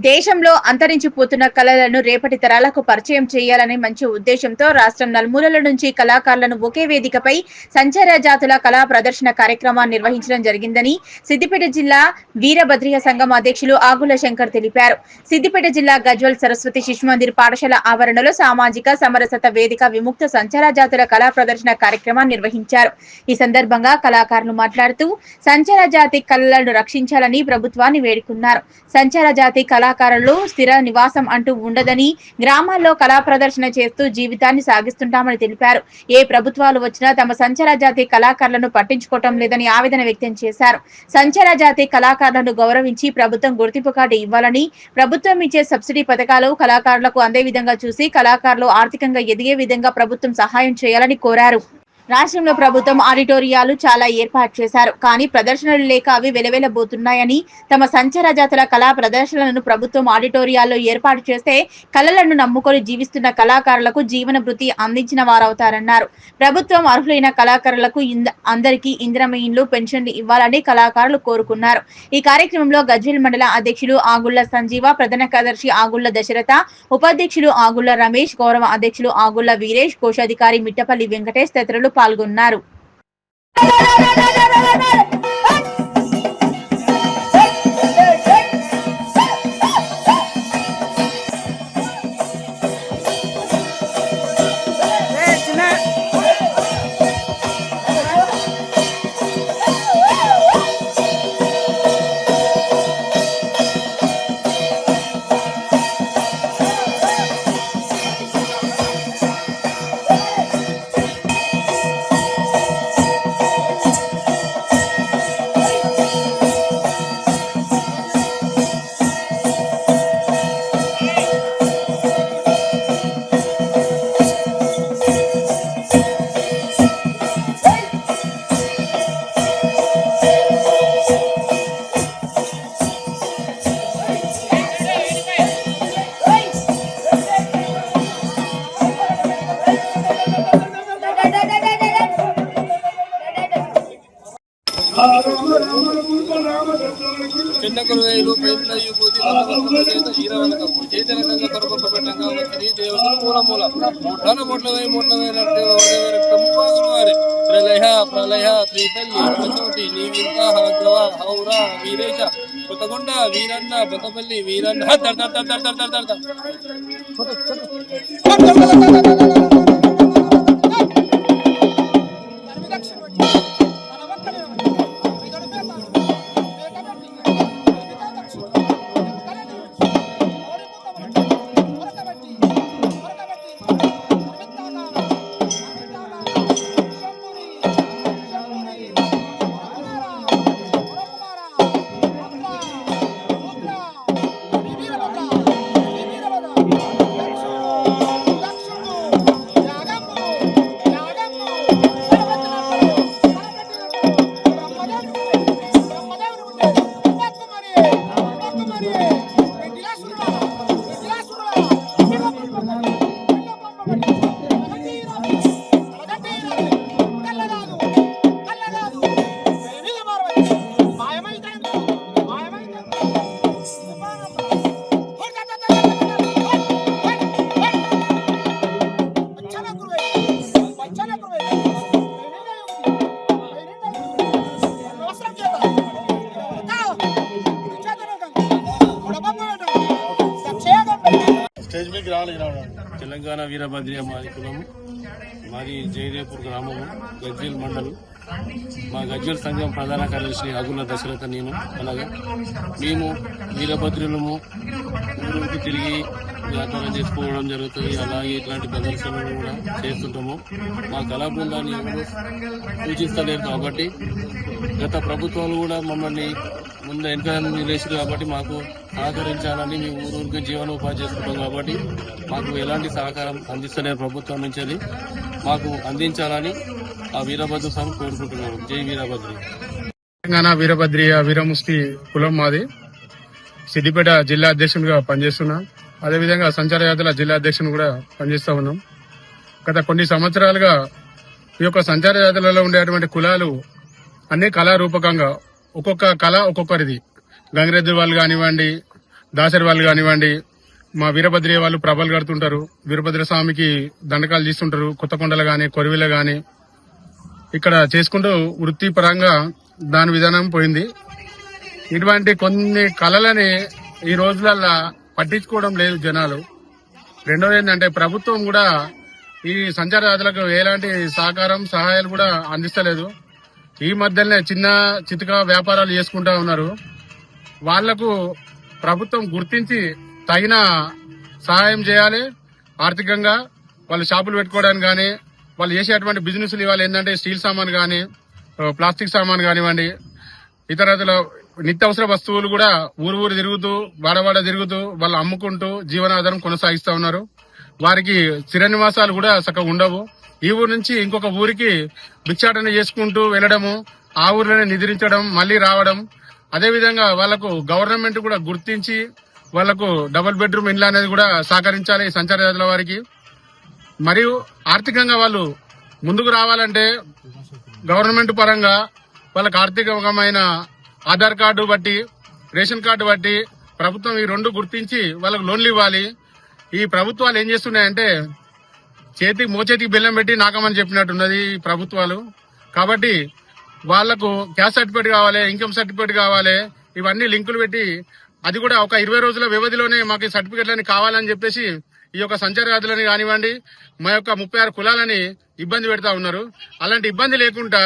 దేశంలో అంతరించిపోతున్న కళలను రేపటి తరాలకు పరిచయం చేయాలనే మంచి ఉద్దేశంతో రాష్ట్రం నలుమూలల నుంచి కళాకారులను ఒకే వేదికపై సంచార జాతుల కళా ప్రదర్శన కార్యక్రమాన్ని నిర్వహించడం జరిగిందని సిద్దిపేట జిల్లా వీరభద్రియ సంఘం అధ్యక్షులు ఆగుల శంకర్ తెలిపారు. సిద్దిపేట జిల్లా గజ్వల్ సరస్వతి శిశు మందిర్ పాఠశాల ఆవరణలో సామాజిక సమరసత వేదిక విముక్త సంచార జాతుల కళా ప్రదర్శన కార్యక్రమాన్ని నిర్వహించారు. ఈ సందర్భంగా కళాకారులు మాట్లాడుతూ సంచార జాతి కళలను రక్షించాలని ప్రభుత్వాన్ని వేడుకున్నారు. సంచార జాతి కళా కళాకారులు స్థిర నివాసం అంటూ ఉండదని గ్రామాల్లో కళా ప్రదర్శన చేస్తూ జీవితాన్ని సాగిస్తుంటామని తెలిపారు. ఏ ప్రభుత్వాలు వచ్చినా తమ సంచార జాతి కళాకారులను పట్టించుకోవటం లేదని ఆవేదన వ్యక్తం చేశారు. సంచార జాతి కళాకారులను గౌరవించి ప్రభుత్వం గుర్తింపు కార్డు ఇవ్వాలని ప్రభుత్వం ఇచ్చే సబ్సిడీ పథకాలు కళాకారులకు అందే విధంగా చూసి కళాకారులు ఆర్థికంగా ఎదిగే విధంగా ప్రభుత్వం సహాయం చేయాలని కోరారు. రాష్ట్రంలో ప్రభుత్వం ఆడిటోరియాలు చాలా ఏర్పాటు చేశారు. కానీ ప్రదర్శనలు లేక అవి వెలవెలబోతున్నాయని తమ సంచార జాతర కళా ప్రదర్శనలను ప్రభుత్వం ఆడిటోరియాల్లో ఏర్పాటు చేస్తే కళలను నమ్ముకొని జీవిస్తున్న కళాకారులకు జీవన వృత్తి అందించిన వారవుతారన్నారు. ప్రభుత్వం అర్హులైన కళాకారులకు ఇంద- అందరికీ ఇంద్రమీన్లు పెన్షన్లు ఇవ్వాలని కళాకారులు కోరుకున్నారు. ఈ కార్యక్రమంలో గజ్వేల్ మండల అధ్యక్షులు ఆగుళ్ళ సంజీవ ప్రధాన కార్యదర్శి ఆగుళ్ళ దశరథ ఉపాధ్యక్షులు ఆగుళ్ళ రమేష్ గౌరవ అధ్యక్షులు ఆగుళ్ళ వీరేష్ కోశాధికారి మిట్టపల్లి వెంకటేష్ తదితరులు పాల్గొన్నారు. చిన్న కురువేలు పెద్ద యువతి వంద చేత ఈరవనకము చైతన్యంగా కరుపప్ప పెట్టంగా వచ్చింది దేవుడు మూల మూల మూట్ల మూట్ల వేయి మూట్ల వేలట్టు రక్తము బాగులు వారి ప్రళయ ప్రళయ శ్రీతల్లి ప్రచోటి నీవింత హగ్రవ హౌర వీరేశ కొత్తగొండ వీరన్న బొత్తపల్లి వీరన్న దర్ దర్ దర్ దర్ దర్ దర్ దర్ 嗯。దగ్గరికి రాలేదు తెలంగాణ వీరభద్రియ మాదికులము మాది జయదేపూర్ గ్రామము గజ్వేల్ మండలం. మా గజ్వేల్ సంఘం ప్రధాన కార్యదర్శి అగుల దశరథ నేను. అలాగే మేము వీరభద్రులము ఊరికి తిరిగి వ్యాపారం చేసుకోవడం జరుగుతుంది. అలాగే ఇట్లాంటి ప్రదర్శనలు కూడా చేస్తుంటాము. మా కళా బృందాన్ని ఎవరు కాబట్టి గత ప్రభుత్వాలు కూడా మమ్మల్ని ముందు వెనక లేచారు కాబట్టి మాకు సహకరించాలని మేము ఊరూరికి జీవనోపాధి చేసుకుంటాం కాబట్టి మాకు ఎలాంటి సహకారం అందిస్తలేదు ప్రభుత్వం నుంచి అది. మాకు అందించాలని ఆ వీరభద్ర స్వామి కోరుకుంటున్నాము. జై వీరభద్ర. తెలంగాణ వీరభద్రి వీరముస్తి కులం మాది. సిద్దిపేట జిల్లా అధ్యక్షునిగా పనిచేస్తున్నా. అదేవిధంగా సంచార యాత్రల జిల్లా అధ్యక్షుని కూడా పనిచేస్తా ఉన్నాం. గత కొన్ని సంవత్సరాలుగా ఈ యొక్క సంచార యాత్రలలో ఉండేటువంటి కులాలు అన్ని కళారూపకంగా ఒక్కొక్క కళ ఒక్కొక్కరిది. గంగిరెద్దు వాళ్ళు కానివ్వండి దాసరి వాళ్ళు కానివ్వండి మా వీరభద్రయ్య వాళ్ళు ప్రభలు కడుతుంటారు. వీరభద్ర స్వామికి దండకాలు తీస్తుంటారు. కొత్తకొండలు గాని కొరివిల గాని. ఇక్కడ చేసుకుంటూ వృత్తిపరంగా దాని విధానం పోయింది. ఇటువంటి కొన్ని కళలని ఈ రోజులల్లా పట్టించుకోవడం లేదు జనాలు. రెండోది ఏంటంటే ప్రభుత్వం కూడా ఈ సంచారయాత్రలకు ఎలాంటి సహకారం సహాయాలు కూడా అందిస్తలేదు. ఈ మధ్యనే చిన్న చితక వ్యాపారాలు చేసుకుంటా ఉన్నారు. వాళ్ళకు ప్రభుత్వం గుర్తించి తగిన సహాయం చేయాలి. ఆర్థికంగా వాళ్ళు షాపులు పెట్టుకోవడానికి కానీ వాళ్ళు చేసేటువంటి బిజినెస్లు ఇవాళ ఏంటంటే స్టీల్ సామాన్ కానీ ప్లాస్టిక్ సామాన్ కానివ్వండి ఇతర నిత్యావసర వస్తువులు కూడా ఊరు ఊరు తిరుగుతూ వాడవాడ తిరుగుతూ వాళ్ళు అమ్ముకుంటూ జీవనాధారం కొనసాగిస్తూ ఉన్నారు. వారికి చిరనివాసాలు కూడా చక్కగా ఉండవు. ఈ ఊరు నుంచి ఇంకొక ఊరికి భిక్షాటన చేసుకుంటూ వెళ్ళడము ఆ ఊర్లోనే నిద్రించడం మళ్ళీ రావడం. అదేవిధంగా వాళ్ళకు గవర్నమెంట్ కూడా గుర్తించి వాళ్ళకు డబుల్ బెడ్రూమ్ ఇండ్లు అనేది కూడా సహకరించాలి సంచార జాతుల వారికి. మరియు ఆర్థికంగా వాళ్ళు ముందుకు రావాలంటే గవర్నమెంట్ పరంగా వాళ్ళకు ఆర్థికమైన ఆధార్ కార్డు బట్టి రేషన్ కార్డు బట్టి ప్రభుత్వం ఈ రెండు గుర్తించి వాళ్ళకు లోన్లు ఇవ్వాలి. ఈ ప్రభుత్వాలు ఏం చేస్తున్నాయంటే చేతికి మోచేతికి బెల్లం పెట్టి నాకమని చెప్పినట్టున్నది ఈ ప్రభుత్వాలు. కాబట్టి వాళ్ళకు క్యాస్ట్ సర్టిఫికేట్ కావాలి ఇన్కమ్ సర్టిఫికేట్ కావాలి ఇవన్నీ లింకులు పెట్టి అది కూడా ఒక ఇరవై రోజుల వ్యవధిలోనే మాకు ఈ సర్టిఫికేట్లని కావాలని చెప్పేసి ఈ యొక్క సంచార వ్యాధులని కానివ్వండి మా యొక్క ముప్పై ఆరు కులాలని ఇబ్బంది పెడతా ఉన్నారు. అలాంటి ఇబ్బంది లేకుండా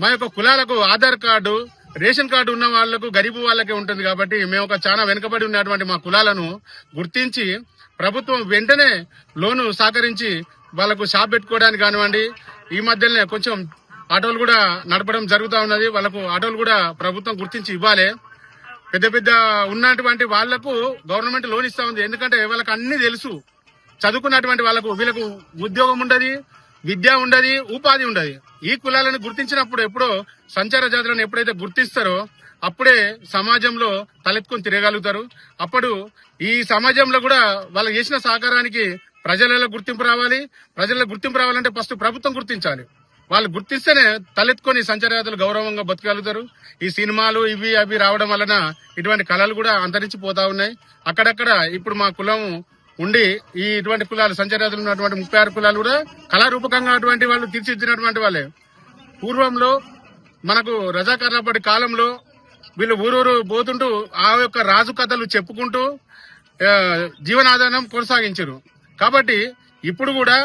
మా యొక్క కులాలకు ఆధార్ కార్డు రేషన్ కార్డు ఉన్న వాళ్ళకు గరీబు వాళ్ళకే ఉంటుంది కాబట్టి మేము ఒక చాలా వెనుకబడి ఉన్నటువంటి మా కులాలను గుర్తించి ప్రభుత్వం వెంటనే లోను సహకరించి వాళ్ళకు షాప్ పెట్టుకోవడానికి కానివ్వండి ఈ మధ్యనే కొంచెం ఆటోలు కూడా నడపడం జరుగుతూ ఉన్నది. వాళ్ళకు ఆటోలు కూడా ప్రభుత్వం గుర్తించి ఇవ్వాలి. పెద్ద పెద్ద ఉన్నటువంటి వాళ్ళకు గవర్నమెంట్ లోన్ ఇస్తా ఉంది. ఎందుకంటే వాళ్ళకి అన్ని తెలుసు. చదువుకున్నటువంటి వాళ్ళకు వీళ్ళకు ఉద్యోగం ఉండదు. విద్య ఉండదు ఉపాధి ఉండదు. ఈ కులాలను గుర్తించినప్పుడు ఎప్పుడో సంచార జాతులను ఎప్పుడైతే గుర్తిస్తారో అప్పుడే సమాజంలో తలెత్తుకొని తిరగలుగుతారు. అప్పుడు ఈ సమాజంలో కూడా వాళ్ళు చేసిన సహకారానికి ప్రజలలో గుర్తింపు రావాలి. ప్రజల్లో గుర్తింపు రావాలంటే ఫస్ట్ ప్రభుత్వం గుర్తించాలి. వాళ్ళు గుర్తిస్తేనే తలెత్తుకొని సంచారయాత్రలు గౌరవంగా బతకగలుగుతారు. ఈ సినిమాలు ఇవి అవి రావడం వలన ఇటువంటి కళలు కూడా అంతరించిపోతా ఉన్నాయి. అక్కడక్కడ ఇప్పుడు మా కులం ఉండి ఈ ఇటువంటి కులాలు సంచారయాత్రలు ఉన్నటువంటి ముప్పై ఆరు కులాలు కూడా కళారూపకంగా అటువంటి వాళ్ళు తీర్చిదిద్దినటువంటి వాళ్ళే. పూర్వంలో మనకు రజాకార్లపటి కాలంలో వీళ్ళు ఊరూరు పోతుంటూ ఆ యొక్క రాజు కథలు చెప్పుకుంటూ జీవనాధారం కొనసాగించారు. కాబట్టి ఇప్పుడు కూడా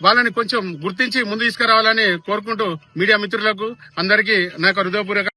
వాళ్ళని కొంచెం గుర్తించి ముందు తీసుకురావాలని కోరుకుంటూ మీడియా మిత్రులకు అందరికీ నా యొక్క హృదయపూర్వక